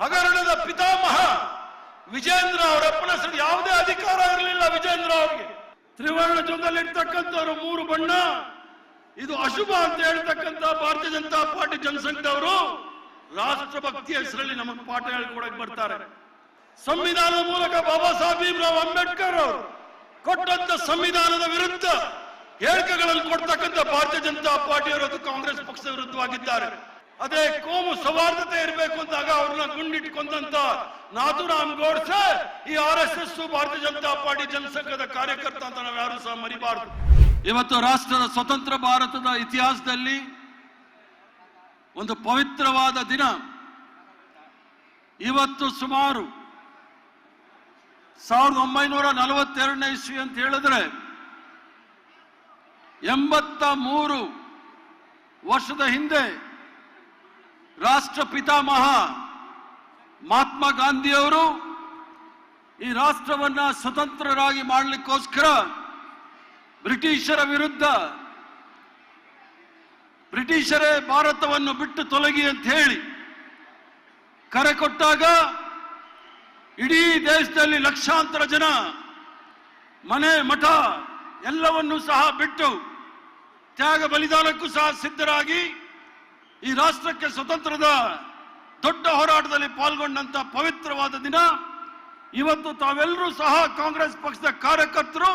ಹಗರಣದ ಪಿತಾಮಹ ವಿಜೇಂದ್ರ ಅವರಪ್ಪನ ಹೆಸರು ಯಾವುದೇ ಅಧಿಕಾರ ಇರಲಿಲ್ಲ ವಿಜೇಂದ್ರ ಅವರಿಗೆ. ತ್ರಿವರ್ಣ ಜೊತೆಲಿರ್ತಕ್ಕಂಥವ್ರು ಮೂರು ಬಣ್ಣ. ಇದು ಅಶುಭ ಅಂತ ಹೇಳ್ತಕ್ಕಂಥ ಭಾರತೀಯ ಜನತಾ ಪಾರ್ಟಿ ಜನಸಂಘದವರು ರಾಷ್ಟ್ರಭಕ್ತಿಯ ಹೆಸರಲ್ಲಿ ನಮಗೆ ಪಾಠ ಹೇಳ್ಕೊಡಕ್ ಬರ್ತಾರೆ. ಸಂವಿಧಾನದ ಮೂಲಕ ಬಾಬಾ ಸಾಹೇಬ್ ಭೀಮ್ರಾವ್ ಅಂಬೇಡ್ಕರ್ ಅವರು ಕೊಟ್ಟಂತ ಸಂವಿಧಾನದ ವಿರುದ್ಧ ಹೇಳಿಕೆಗಳನ್ನು ಕೊಡ್ತಕ್ಕಂಥ ಭಾರತೀಯ ಜನತಾ ಪಾರ್ಟಿಯವರು ಅದು ಕಾಂಗ್ರೆಸ್ ಪಕ್ಷದ ವಿರುದ್ಧವಾಗಿದ್ದಾರೆ. ಅದೇ ಕೋಮು ಸೌಹಾರ್ದತೆ ಇರಬೇಕು ಅಂದಾಗ ಅವ್ರನ್ನ ಗುಂಡಿಟ್ಕೊಂಡಂತ ನಾಥುರಾಮ್ ಗೋಡ್ಸೆ ಈ ಆರ್ ಎಸ್ ಎಸ್ ಭಾರತೀಯ ಜನತಾ ಪಾರ್ಟಿ ಜನಸಂಘದ ಕಾರ್ಯಕರ್ತ ಅಂತ ನಾವು ಯಾರು ಸಹ ಮರಿಬಾರದು. ಇವತ್ತು ರಾಷ್ಟ್ರದ ಸ್ವತಂತ್ರ ಭಾರತದ ಇತಿಹಾಸದಲ್ಲಿ ಒಂದು ಪವಿತ್ರವಾದ ದಿನ. ಇವತ್ತು ಸುಮಾರು ಸಾವಿರದ ಒಂಬೈನೂರ ನಲವತ್ತೆರಡನೇ ಇಸ್ವಿ ಅಂತ ಹೇಳಿದ್ರೆ ಎಂಬತ್ತ ಮೂರು ವರ್ಷದ ಹಿಂದೆ ರಾಷ್ಟ್ರ ಪಿತಾಮಹ ಮಹಾತ್ಮ ಗಾಂಧಿಯವರು ಈ ರಾಷ್ಟ್ರವನ್ನ ಸ್ವತಂತ್ರರಾಗಿ ಮಾಡಲಿಕ್ಕೋಸ್ಕರ ಬ್ರಿಟಿಷರ ವಿರುದ್ಧ ಬ್ರಿಟಿಷರೇ ಭಾರತವನ್ನು ಬಿಟ್ಟು ತೊಲಗಿ ಅಂತ ಹೇಳಿ ಕರೆ ಕೊಟ್ಟಾಗ ಇಡೀ ದೇಶದಲ್ಲಿ ಲಕ್ಷಾಂತರ ಜನ ಮನೆ, ಮಠ ಎಲ್ಲವನ್ನೂ ಸಹ ಬಿಟ್ಟು ತ್ಯಾಗ ಬಲಿದಾನಕ್ಕೂ ಸಹ ಸಿದ್ಧರಾಗಿ ಈ ರಾಷ್ಟ್ರಕ್ಕೆ ಸ್ವತಂತ್ರದ ದೊಡ್ಡ ಹೋರಾಟದಲ್ಲಿ ಪಾಲ್ಗೊಂಡಂತ ಪವಿತ್ರವಾದ ದಿನ. ಇವತ್ತು ತಾವೆಲ್ಲರೂ ಸಹ ಕಾಂಗ್ರೆಸ್ ಪಕ್ಷದ ಕಾರ್ಯಕರ್ತರು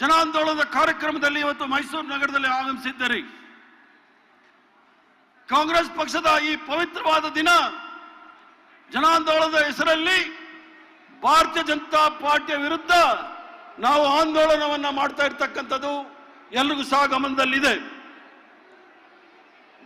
ಜನಾಂದೋಲನದ ಕಾರ್ಯಕ್ರಮದಲ್ಲಿ ಇವತ್ತು ಮೈಸೂರು ನಗರದಲ್ಲಿ ಆಗಮಿಸಿದ್ದೀರಿ. ಕಾಂಗ್ರೆಸ್ ಪಕ್ಷದ ಈ ಪವಿತ್ರವಾದ ದಿನ ಜನಾಂದೋಲನದ ಹೆಸರಲ್ಲಿ ಭಾರತೀಯ ಜನತಾ ಪಾರ್ಟಿಯ ವಿರುದ್ಧ ನಾವು ಆಂದೋಲನವನ್ನ ಮಾಡ್ತಾ ಇರ್ತಕ್ಕಂಥದ್ದು ಎಲ್ರಿಗೂ ಸಹ ಗಮನದಲ್ಲಿದೆ.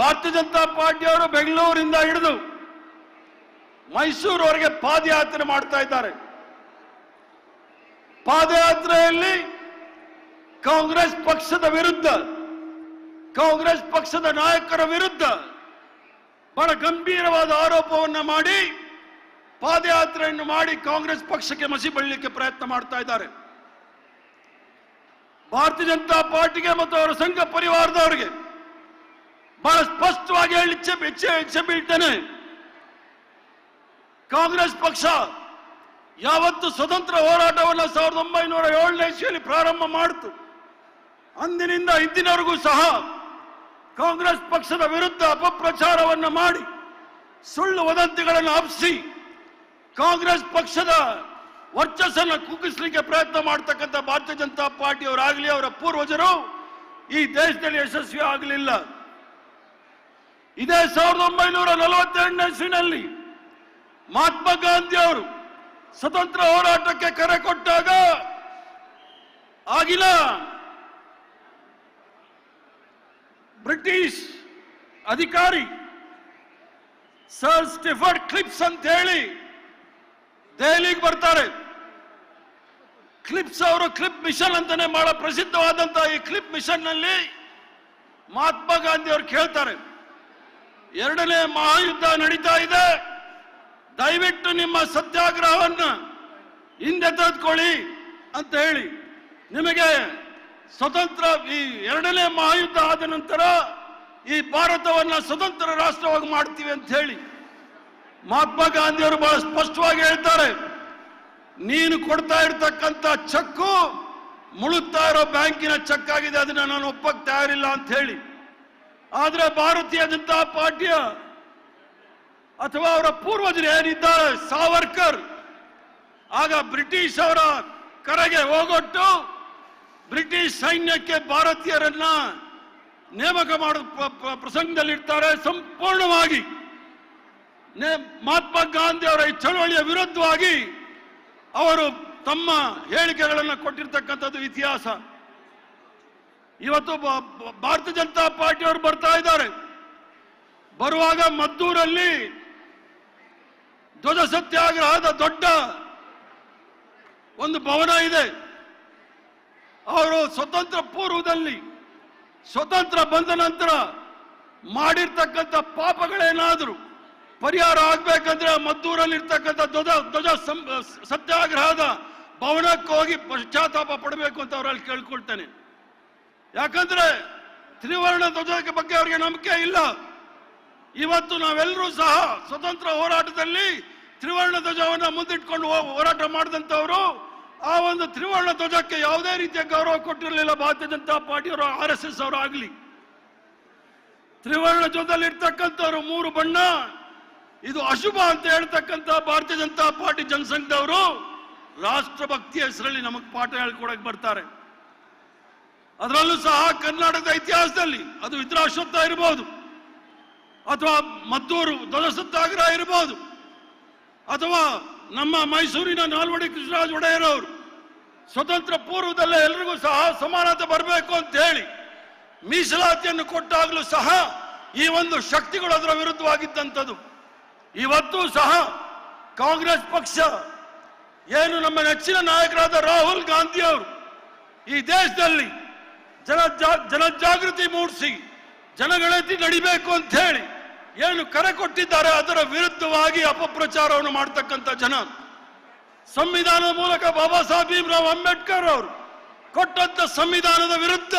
ಭಾರತೀಯ ಜನತಾ ಪಾರ್ಟಿಯವರು ಬೆಂಗಳೂರಿಂದ ಹಿಡಿದು ಮೈಸೂರವರೆಗೆ ಪಾದಯಾತ್ರೆ ಮಾಡ್ತಾ ಇದ್ದಾರೆ. ಪಾದಯಾತ್ರೆಯಲ್ಲಿ ಕಾಂಗ್ರೆಸ್ ಪಕ್ಷದ ವಿರುದ್ಧ, ಕಾಂಗ್ರೆಸ್ ಪಕ್ಷದ ನಾಯಕರ ವಿರುದ್ಧ ಬಹಳ ಗಂಭೀರವಾದ ಆರೋಪವನ್ನು ಮಾಡಿ ಪಾದಯಾತ್ರೆಯನ್ನು ಮಾಡಿ ಕಾಂಗ್ರೆಸ್ ಪಕ್ಷಕ್ಕೆ ಮಸಿ ಬಳ್ಳಿಕ್ಕೆ ಪ್ರಯತ್ನ ಮಾಡ್ತಾ ಇದ್ದಾರೆ. ಭಾರತೀಯ ಜನತಾ ಪಾರ್ಟಿಗೆ ಮತ್ತು ಅವರ ಸಂಘ ಪರಿವಾರದವರಿಗೆ ಬಹಳ ಸ್ಪಷ್ಟವಾಗಿ ಹೇಳಿ ಇಚ್ಛೆ ಬೀಳ್ತೇನೆ ಕಾಂಗ್ರೆಸ್ ಪಕ್ಷ ಯಾವತ್ತು ಸ್ವತಂತ್ರ ಹೋರಾಟವನ್ನು ಸಾವಿರದ ಒಂಬೈನೂರ ಏಳನೇ ಇಸ್ವಿಯಲ್ಲಿ ಪ್ರಾರಂಭ ಮಾಡಿತು. ಅಂದಿನಿಂದ ಇಂದಿನವರೆಗೂ ಸಹ ಕಾಂಗ್ರೆಸ್ ಪಕ್ಷದ ವಿರುದ್ಧ ಅಪಪ್ರಚಾರವನ್ನು ಮಾಡಿ, ಸುಳ್ಳು ವದಂತಿಗಳನ್ನು ಹಬ್ಬಿಸಿ ಕಾಂಗ್ರೆಸ್ ಪಕ್ಷದ ವರ್ಚಸ್ಸನ್ನು ಕುಗ್ಗಿಸಲಿಕ್ಕೆ ಪ್ರಯತ್ನ ಮಾಡ್ತಕ್ಕಂಥ ಭಾರತೀಯ ಜನತಾ ಪಾರ್ಟಿಯವರಾಗಲಿ, ಅವರ ಪೂರ್ವಜರು ಈ ದೇಶದಲ್ಲಿ ಯಶಸ್ವಿ ಆಗಲಿಲ್ಲ. ಇದೇ ಸಾವಿರದ ಒಂಬೈನೂರ ನಲವತ್ತೆರಡನೇ ಇಸ್ವಿನಲ್ಲಿ ಮಹಾತ್ಮ ಗಾಂಧಿ ಅವರು ಸ್ವತಂತ್ರ ಹೋರಾಟಕ್ಕೆ ಕರೆ ಕೊಟ್ಟಾಗ ಆಗಿನ ಬ್ರಿಟಿಷ್ ಅಧಿಕಾರಿ ಸರ್ ಸ್ಟಿಫರ್ಡ್ ಕ್ಲಿಪ್ಸ್ ಅಂತ ಹೇಳಿ ದೆಹಲಿಗೆ ಬರ್ತಾರೆ. ಕ್ಲಿಪ್ಸ್ ಅವರು ಕ್ಲಿಪ್ ಮಿಷನ್ ಅಂತಾನೆ ಬಹಳ ಪ್ರಸಿದ್ಧವಾದಂತಹ ಈ ಕ್ಲಿಪ್ ಮಿಷನ್ನಲ್ಲಿ ಮಹಾತ್ಮ ಗಾಂಧಿ ಅವರು ಕೇಳ್ತಾರೆ. ಎರಡನೇ ಮಹಾಯುದ್ಧ ನಡೀತಾ ಇದೆ. ದಯವಿಟ್ಟು ನಿಮ್ಮ ಸತ್ಯಾಗ್ರಹವನ್ನು ಹಿಂದೆ ತೆಗೆದುಕೊಳ್ಳಿ ಅಂತ ಹೇಳಿ. ನಿಮಗೆ ಸ್ವತಂತ್ರ ಈ ಎರಡನೇ ಮಹಾಯುದ್ಧ ಆದ ನಂತರ ಈ ಭಾರತವನ್ನು ಸ್ವತಂತ್ರ ರಾಷ್ಟ್ರವಾಗಿ ಮಾಡ್ತೀವಿ ಅಂತ ಹೇಳಿ ಮಹಾತ್ಮ ಗಾಂಧಿಯವರು ಬಹಳ ಸ್ಪಷ್ಟವಾಗಿ ಹೇಳ್ತಾರೆ. ನೀನು ಕೊಡ್ತಾ ಇರ್ತಕ್ಕಂಥ ಚೆಕ್ಕು ಮುಳುಗ್ತಾ ಇರೋ ಬ್ಯಾಂಕಿನ ಚೆಕ್ ಆಗಿದೆ ಅದನ್ನ ನಾನು ಒಪ್ಪಕ್ಕೆ ತಯಾರಿಲ್ಲ ಅಂತ ಹೇಳಿ. ಆದ್ರೆ ಭಾರತೀಯ ಜನತಾ ಪಾರ್ಟಿಯ ಅಥವಾ ಅವರ ಪೂರ್ವಜರು ಏನಿದ್ದಾರೆ? ಸಾವರ್ಕರ್. ಆಗ ಬ್ರಿಟಿಷ್ ಅವರ ಕರೆಗೆ ಹೋಗೊಟ್ಟು ಬ್ರಿಟಿಷ್ ಸೈನ್ಯಕ್ಕೆ ಭಾರತೀಯರನ್ನ ನೇಮಕ ಪ್ರ- ಪ್ರಸಂಗದಲ್ಲಿರ್ತಾರೆ. ಸಂಪೂರ್ಣವಾಗಿ ಮಹಾತ್ಮ ಗಾಂಧಿ ಅವರ ಈ ಚಳವಳಿಯ ವಿರುದ್ಧವಾಗಿ ಅವರು ತಮ್ಮ ಹೇಳಿಕೆಗಳನ್ನು ಕೊಟ್ಟಿರ್ತಕ್ಕಂಥದ್ದು ಇತಿಹಾಸ. ಇವತ್ತು ಭಾರತೀಯ ಜನತಾ ಪಾರ್ಟಿಯವರು ಬರ್ತಾ ಇದ್ದಾರೆ. ಬರುವಾಗ ಮದ್ದೂರಲ್ಲಿ ಧ್ವಜ ಸತ್ಯಾಗ್ರಹದ ದೊಡ್ಡ ಒಂದು ಭವನ ಇದೆ. ಅವರು ಸ್ವತಂತ್ರ ಪೂರ್ವದಲ್ಲಿ ಸ್ವತಂತ್ರ ಬಂದ ನಂತರ ಮಾಡಿರ್ತಕ್ಕಂಥ ಪಾಪಗಳೇನಾದರೂ ಪರಿಹಾರ ಆಗ್ಬೇಕಂದ್ರೆ ಮದ್ದೂರಲ್ಲಿ ಇರ್ತಕ್ಕಂಥ ಧ್ವಜ ಧ್ವಜ ಸತ್ಯಾಗ್ರಹದ ಭವನಕ್ಕೆ ಹೋಗಿ ಪಶ್ಚಾತ್ತಾಪ ಪಡಬೇಕು ಅಂತ ಅವರಲ್ಲಿ ಕೇಳ್ಕೊಳ್ತೇನೆ. ಯಾಕಂದ್ರೆ ತ್ರಿವರ್ಣ ಧ್ವಜದ ಬಗ್ಗೆ ಅವರಿಗೆ ನಂಬಿಕೆ ಇಲ್ಲ. ಇವತ್ತು ನಾವೆಲ್ಲರೂ ಸಹ ಸ್ವತಂತ್ರ ಹೋರಾಟದಲ್ಲಿ ತ್ರಿವರ್ಣ ಧ್ವಜವನ್ನು ಮುಂದಿಟ್ಕೊಂಡು ಹೋರಾಟ ಮಾಡಿದಂಥವರು, ಆ ಒಂದು ತ್ರಿವರ್ಣ ಧ್ವಜಕ್ಕೆ ಯಾವುದೇ ರೀತಿಯ ಗೌರವ ಕೊಟ್ಟಿರಲಿಲ್ಲ ಭಾರತೀಯ ಜನತಾ ಪಾರ್ಟಿಯವರು, ಆರ್ ಎಸ್ ಎಸ್ ಅವರು ಆಗಲಿ ತ್ರಿವರ್ಣ ಧ್ವಜದಲ್ಲಿ ಇರ್ತಕ್ಕಂಥವ್ರು ಮೂರು ಬಣ್ಣ, ಇದು ಅಶುಭ ಅಂತ ಹೇಳ್ತಕ್ಕಂಥ ಭಾರತೀಯ ಜನತಾ ಪಾರ್ಟಿ ಜನಸಂಘದವರು ರಾಷ್ಟ್ರಭಕ್ತಿಯ ಹೆಸರಲ್ಲಿ ನಮಗೆ ಪಾಠ ಹೇಳ್ಕೊಡಕ್ ಬರ್ತಾರೆ. ಅದರಲ್ಲೂ ಸಹ ಕರ್ನಾಟಕದ ಇತಿಹಾಸದಲ್ಲಿ ಅದು ವಿದ್ರಾಶ್ವತ್ಥ ಇರಬಹುದು ಅಥವಾ ಮದ್ದೂರು ಧ್ವಜಸತ್ತಾಗ್ರಹ ಇರಬಹುದು ಅಥವಾ ನಮ್ಮ ಮೈಸೂರಿನ ನಾಲ್ವಡಿ ಕೃಷ್ಣರಾಜ ಒಡೆಯರ್ ಅವರು ಸ್ವತಂತ್ರ ಪೂರ್ವದಲ್ಲೇ ಎಲ್ರಿಗೂ ಸಹ ಸಮಾನತೆ ಬರಬೇಕು ಅಂತ ಹೇಳಿ ಮೀಸಲಾತಿಯನ್ನು ಕೊಟ್ಟಾಗಲೂ ಸಹ ಈ ಒಂದು ಶಕ್ತಿಗಳು ಅದರ ವಿರುದ್ಧವಾಗಿದ್ದಂಥದ್ದು. ಇವತ್ತು ಸಹ ಕಾಂಗ್ರೆಸ್ ಪಕ್ಷ ಏನು ನಮ್ಮ ನೆಚ್ಚಿನ ನಾಯಕರಾದ ರಾಹುಲ್ ಗಾಂಧಿ ಅವರು ಈ ದೇಶದಲ್ಲಿ ಜನ ಜನಜಾಗೃತಿ ಮೂಡಿಸಿ, ಜನಗಣತಿ ನಡಿಬೇಕು ಅಂತ ಹೇಳಿ ಏನು ಕರೆ ಕೊಟ್ಟಿದ್ದಾರೆ, ಅದರ ವಿರುದ್ಧವಾಗಿ ಅಪಪ್ರಚಾರವನ್ನು ಮಾಡ್ತಕ್ಕಂಥ ಜನ. ಸಂವಿಧಾನದ ಮೂಲಕ ಬಾಬಾ ಸಾಹೇಬ್ ರಾವ್ ಅಂಬೇಡ್ಕರ್ ಅವರು ಕೊಟ್ಟಂತ ಸಂವಿಧಾನದ ವಿರುದ್ಧ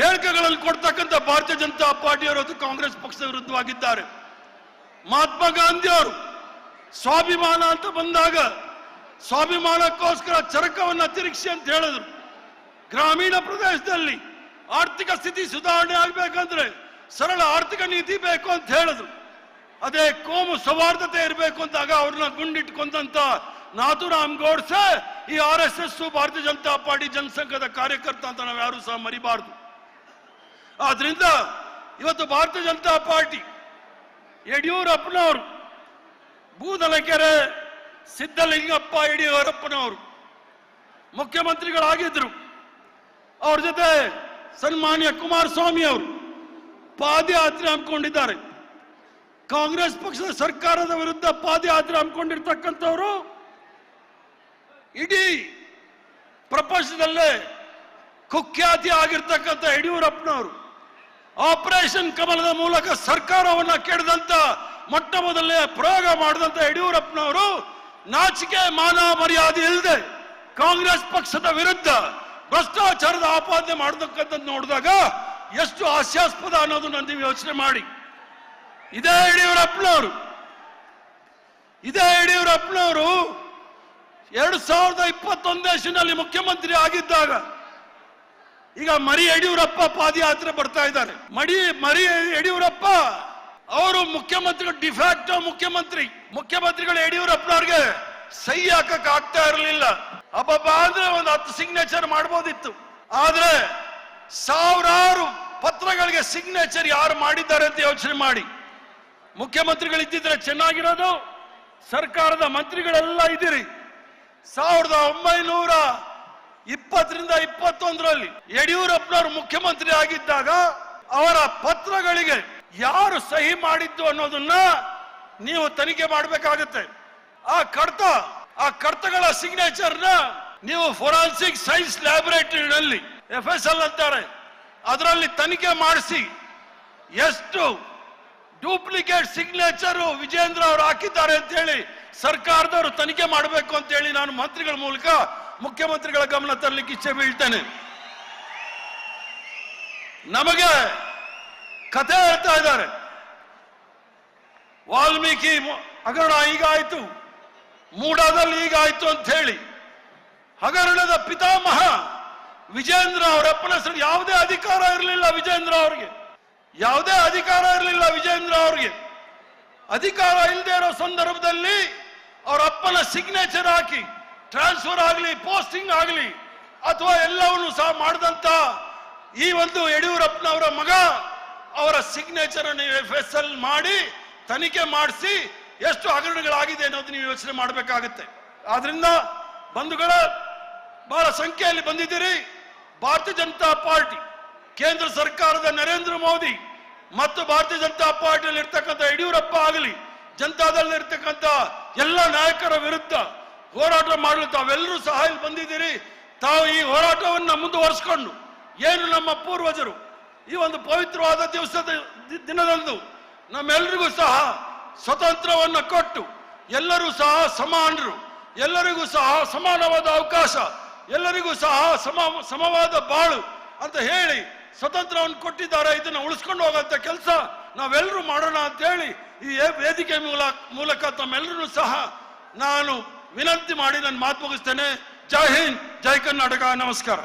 ಹೇಳಿಕೆಗಳಲ್ಲಿ ಕೊಡ್ತಕ್ಕಂಥ ಭಾರತೀಯ ಜನತಾ ಪಾರ್ಟಿಯವರು ಅದು ಕಾಂಗ್ರೆಸ್ ಪಕ್ಷದ ವಿರುದ್ಧವಾಗಿದ್ದಾರೆ. ಮಹಾತ್ಮ ಗಾಂಧಿ ಅವರು ಸ್ವಾಭಿಮಾನ ಅಂತ ಬಂದಾಗ ಸ್ವಾಭಿಮಾನಕ್ಕೋಸ್ಕರ ಚರಕವನ್ನ ತಿರುಗಿಸಿ ಅಂತ ಹೇಳಿದ್ರು. ಗ್ರಾಮೀಣ ಪ್ರದೇಶದಲ್ಲಿ ಆರ್ಥಿಕ ಸ್ಥಿತಿ ಸುಧಾರಣೆ ಆಗ್ಬೇಕಂದ್ರೆ ಸರಳ ಆರ್ಥಿಕ ನೀತಿ ಬೇಕು ಅಂತ ಹೇಳಿದ್ರು. ಅದೇ ಕೋಮು ಸೌಹಾರ್ದತೆ ಇರಬೇಕು ಅಂದಾಗ ಅವ್ರನ್ನ ಗುಂಡಿಟ್ಕೊಂಡಂತ ನಾಥುರಾಮ್ ಗೋಡ್ಸೆ ಈ ಆರ್ ಎಸ್ ಎಸ್ ಭಾರತೀಯ ಜನತಾ ಪಾರ್ಟಿ ಜನಸಂಘದ ಕಾರ್ಯಕರ್ತ ಅಂತ ನಾವು ಯಾರು ಸಹ ಮರಿಬಾರ್ದು. ಆದ್ರಿಂದ ಇವತ್ತು ಭಾರತೀಯ ಜನತಾ ಪಾರ್ಟಿ ಯಡಿಯೂರಪ್ಪನವರು, ಬೂದಲಕೆರೆ ಸಿದ್ದಲಿಂಗಪ್ಪ ಯಡಿಯೂರಪ್ಪನವರು ಮುಖ್ಯಮಂತ್ರಿಗಳಾಗಿದ್ರು. ಅವ್ರ ಜೊತೆ ಸನ್ಮಾನ್ಯ ಕುಮಾರಸ್ವಾಮಿ ಅವರು ಪಾದಯಾತ್ರೆ ಹಮ್ಮಿಕೊಂಡಿದ್ದಾರೆ. ಕಾಂಗ್ರೆಸ್ ಪಕ್ಷದ ಸರ್ಕಾರದ ವಿರುದ್ಧ ಪಾದಯಾತ್ರೆ ಹಮ್ಮಿಕೊಂಡಿರ್ತಕ್ಕಂಥವರು ಇಡೀ ಪ್ರಪಂಚದಲ್ಲೇ ಕುಖ್ಯಾತಿ ಆಗಿರ್ತಕ್ಕಂಥ ಯಡಿಯೂರಪ್ಪನವರು. ಆಪರೇಷನ್ ಕಮಲದ ಮೂಲಕ ಸರ್ಕಾರವನ್ನ ಕೆಡದಂತ ಮೊಟ್ಟ ಮೊದಲನೇ ಪ್ರಯೋಗ ಮಾಡಿದಂತ ಯಡಿಯೂರಪ್ಪನವರು ನಾಚಿಕೆ ಮಾನ ಮರ್ಯಾದೆ ಇಲ್ಲದೆ ಕಾಂಗ್ರೆಸ್ ಪಕ್ಷದ ವಿರುದ್ಧ ಭ್ರಷ್ಟಾಚಾರದ ಆಪಾದನೆ ಮಾಡತಕ್ಕಂಥದ್ದು ನೋಡಿದಾಗ ಎಷ್ಟು ಹಾಸ್ಯಾಸ್ಪದ ಅನ್ನೋದನ್ನ ನೀವು ಯೋಚನೆ ಮಾಡಿ. ಇದೇ ಯಡಿಯೂರಪ್ಪನವರು. ಇದೇ ಯಡಿಯೂರಪ್ಪನವರು ಎರಡು ಸಾವಿರದ ಇಪ್ಪತ್ತೊಂದನೇ ಶಿನಲ್ಲಿ ಮುಖ್ಯಮಂತ್ರಿ ಆಗಿದ್ದಾಗ ಈಗ ಮರಿ ಯಡಿಯೂರಪ್ಪ ಪಾದಯಾತ್ರೆ ಬರ್ತಾ ಇದ್ದಾರೆ. ಮಡಿ, ಮರಿ ಯಡಿಯೂರಪ್ಪ ಅವರು ಮುಖ್ಯಮಂತ್ರಿಗಳು ಡಿಫ್ಯಾಕ್ಟೋ ಮುಖ್ಯಮಂತ್ರಿ, ಮುಖ್ಯಮಂತ್ರಿಗಳು ಯಡಿಯೂರಪ್ಪನವ್ರಿಗೆ ಸಹಿ ಹಾಕಕ್ ಆಗ್ತಾ ಇರಲಿಲ್ಲ. ಅಬ್ಬಬ್ಬ ಅಂದ್ರೆ ಒಂದು ಹತ್ತು ಸಿಗ್ನೇಚರ್ ಮಾಡ್ಬೋದಿತ್ತು. ಆದ್ರೆ ಸಾವಿರಾರು ಪತ್ರಗಳಿಗೆ ಸಿಗ್ನೇಚರ್ ಯಾರು ಮಾಡಿದ್ದಾರೆ ಅಂತ ಯೋಚನೆ ಮಾಡಿ. ಮುಖ್ಯಮಂತ್ರಿಗಳು ಇದ್ದಿದ್ರೆ ಚೆನ್ನಾಗಿರೋದು, ಸರ್ಕಾರದ ಮಂತ್ರಿಗಳೆಲ್ಲ ಇದ್ದೀರಿ. ಸಾವಿರದ ಒಂಬೈನೂರ ಇಪ್ಪತ್ತರಿಂದ ಇಪ್ಪತ್ತೊಂದರಲ್ಲಿ ಯಡಿಯೂರಪ್ಪನವರು ಮುಖ್ಯಮಂತ್ರಿ ಆಗಿದ್ದಾಗ ಅವರ ಪತ್ರಗಳಿಗೆ ಯಾರು ಸಹಿ ಮಾಡಿದ್ದು ಅನ್ನೋದನ್ನ ನೀವು ತನಿಖೆ ಮಾಡಬೇಕಾಗುತ್ತೆ. ಆ ಕಡತ, ಆ ಕಡತಗಳ ನ ನೀವು ಫೊರಾನ್ಸಿಕ್ ಸೈನ್ಸ್ ಲ್ಯಾಬೊರೇಟರಿನಲ್ಲಿ ಎಫ್ ಎಸ್ ಎಲ್ ಅಂತಾರೆ. ಅದರಲ್ಲಿ ತನಿಖೆ ಮಾಡಿಸಿ ಎಷ್ಟು ಡೂಪ್ಲಿಕೇಟ್ ಸಿಗ್ನೇಚರ್ ವಿಜೇಂದ್ರ ಅವರು ಹಾಕಿದ್ದಾರೆ ಅಂತ ಹೇಳಿ ಸರ್ಕಾರದವರು ತನಿಖೆ ಮಾಡಬೇಕು ಅಂತ ಹೇಳಿ ನಾನು ಮಂತ್ರಿಗಳ ಮೂಲಕ ಮುಖ್ಯಮಂತ್ರಿಗಳ ಗಮನ ತರಲಿಕ್ಕೆ ಇಚ್ಛೆ ಬೀಳ್ತೇನೆ. ನಮಗೆ ಕಥೆ ಹೇಳ್ತಾ ಇದ್ದಾರೆ. ವಾಲ್ಮೀಕಿ ಹಗರಣ ಈಗ ಹೀಗಾಯ್ತು ಮೂಡಾದಲ್ಲಿ ಹೀಗಾಯ್ತು ಅಂತ ಹೇಳಿ ಹಗರಣದ ಪಿತಾಮಹ ವಿಜೇಂದ್ರ ಅವರಪ್ಪನ ಹೆಸರು ಯಾವುದೇ ಅಧಿಕಾರ ಇರಲಿಲ್ಲ ವಿಜೇಂದ್ರ ಅವರಿಗೆ. ಯಾವುದೇ ಅಧಿಕಾರ ಇರಲಿಲ್ಲ ವಿಜೇಂದ್ರ ಅವರಿಗೆ. ಅಧಿಕಾರ ಇಲ್ಲದೆ ಇರೋ ಸಂದರ್ಭದಲ್ಲಿ ಅವರ ಅಪ್ಪನ ಸಿಗ್ನೇಚರ್ ಹಾಕಿ ಟ್ರಾನ್ಸ್ಫರ್ ಆಗಲಿ ಪೋಸ್ಟಿಂಗ್ ಆಗಲಿ, ಅಥವಾ ಎಲ್ಲವನ್ನು ಸಹ ಮಾಡಿದಂತ ಈ ಒಂದು ಯಡಿಯೂರಪ್ಪನವರ ಮಗ ಅವರ ಸಿಗ್ನೇಚರ್ ನೀವು ಎಫ್ ಎಸ್ ಎಲ್ ಮಾಡಿ ತನಿಖೆ ಮಾಡಿಸಿ ಎಷ್ಟು ಹಗರಣಗಳಾಗಿದೆ ಅನ್ನೋದು ನೀವು ಯೋಚನೆ ಮಾಡಬೇಕಾಗುತ್ತೆ. ಆದ್ರಿಂದ ಬಂಧುಗಳ ಬಹಳ ಸಂಖ್ಯೆಯಲ್ಲಿ ಬಂದಿದ್ದೀರಿ. ಭಾರತೀಯ ಜನತಾ ಪಾರ್ಟಿ, ಕೇಂದ್ರ ಸರ್ಕಾರದ ನರೇಂದ್ರ ಮೋದಿ ಮತ್ತು ಭಾರತೀಯ ಜನತಾ ಪಾರ್ಟಿಯಲ್ಲಿ ಇರ್ತಕ್ಕಂಥ ಯಡಿಯೂರಪ್ಪ ಆಗಲಿ ಜನತಾದಲ್ಲಿ ಇರ್ತಕ್ಕಂಥ ಎಲ್ಲ ನಾಯಕರ ವಿರುದ್ಧ ಹೋರಾಟ ಮಾಡಲು ತಾವೆಲ್ಲರೂ ಸಹ ಇಲ್ಲಿ ಬಂದಿದ್ದೀರಿ. ತಾವು ಈ ಹೋರಾಟವನ್ನು ಮುಂದುವರಿಸಿಕೊಂಡು ಏನು ನಮ್ಮ ಪೂರ್ವಜರು ಈ ಒಂದು ಪವಿತ್ರವಾದ ದಿವಸದ ದಿನದಂದು ನಮ್ಮೆಲ್ಲರಿಗೂ ಸಹ ಸ್ವತಂತ್ರವನ್ನು ಕೊಟ್ಟು ಎಲ್ಲರೂ ಸಹ ಸಮಾನರು, ಎಲ್ಲರಿಗೂ ಸಹ ಸಮಾನವಾದ ಅವಕಾಶ, ಎಲ್ಲರಿಗೂ ಸಹ ಸಮ, ಸಮವಾದ ಬಾಳು ಅಂತ ಹೇಳಿ ಸ್ವತಂತ್ರವನ್ನು ಕೊಟ್ಟಿದ್ದಾರೆ. ಇದನ್ನು ಉಳಿಸ್ಕೊಂಡು ಹೋಗುವಂತ ಕೆಲಸ ನಾವೆಲ್ಲರೂ ಮಾಡೋಣ ಅಂತ ಹೇಳಿ ಈ ವೇದಿಕೆ ಮೂಲಕ ಮೂಲಕ ತಮ್ಮೆಲ್ಲರೂ ಸಹ ನಾನು ವಿನಂತಿ ಮಾಡಿ ನನ್ನ ಮಾತು ಮುಗಿಸ್ತೇನೆ. ಜೈ ಹಿಂದ್, ಜೈ ಕರ್ನಾಟಕ. ನಮಸ್ಕಾರ.